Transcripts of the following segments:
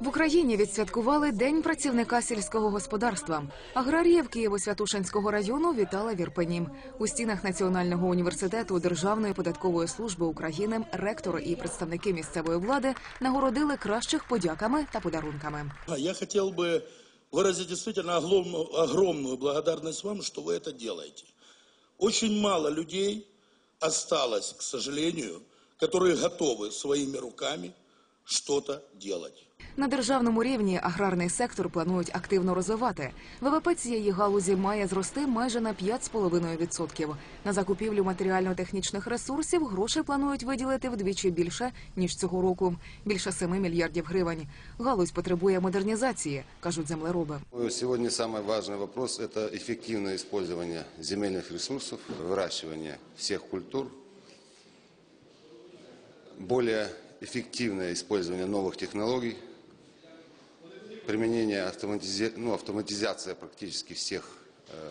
В Україні відсвяткували День працівника сільського господарства. Аграріїв Києво-Святошинського району вітала в Ірпені. У стінах Національного університету Державної податкової служби України ректор і представники місцевої влади нагородили кращих подяками та подарунками. А Я хотел бы выразить действительно огромную, огромную благодарность вам, что вы это делаете. Очень мало людей осталось, к сожалению, которые готовы своими руками что-то делать. На державному рівні аграрний сектор планують активно розвивати. ВВП цієї галузі має зрости майже на 5,5%. На закупівлю матеріально-технічних ресурсів грошей планують виділити вдвічі більше ніж цього року більше 7 мільярдів гривень. Галузь потребує модернізації, кажуть землероби. Сегодня самый важный вопрос – это эффективное использование земельных ресурсов, выращивание всех культур, более эффективное использование новых технологий, применение автоматизи... ну, автоматизация практически всех э,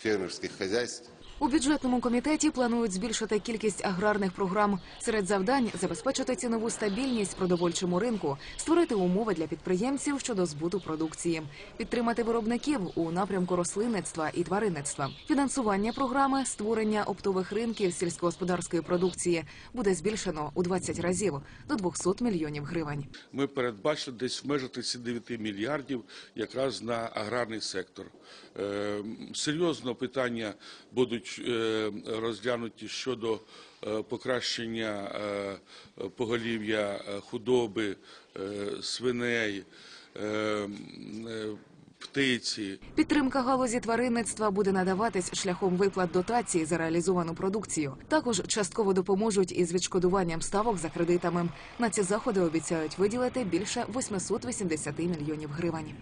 фермерских хозяйств. у бюджетному комітеті планують збільшити кількість аграрних програм. Серед завдань забезпечити цінову стабільність продовольчому ринку, створити умови для підприємців щодо збуту продукції, підтримати виробників у напрямку рослинництва і тваринництва. Фінансування програми створення оптових ринків сільськогосподарської продукції буде збільшено у 20 разів до 200 мільйонів гривень. ми передбачили десь в межах 39 мільярдів якраз на аграрний сектор. Е, Серйозно питання будуть е, розглянуті щодо е, покращення е, поголів'я худоби, свиней, птиці. Підтримка галузі тваринництва буде надаватись шляхом виплат дотацій за реалізовану продукцію. Також частково допоможуть із відшкодуванням ставок за кредитами. На ці заходи обіцяють виділити більше 880 мільйонів гривень.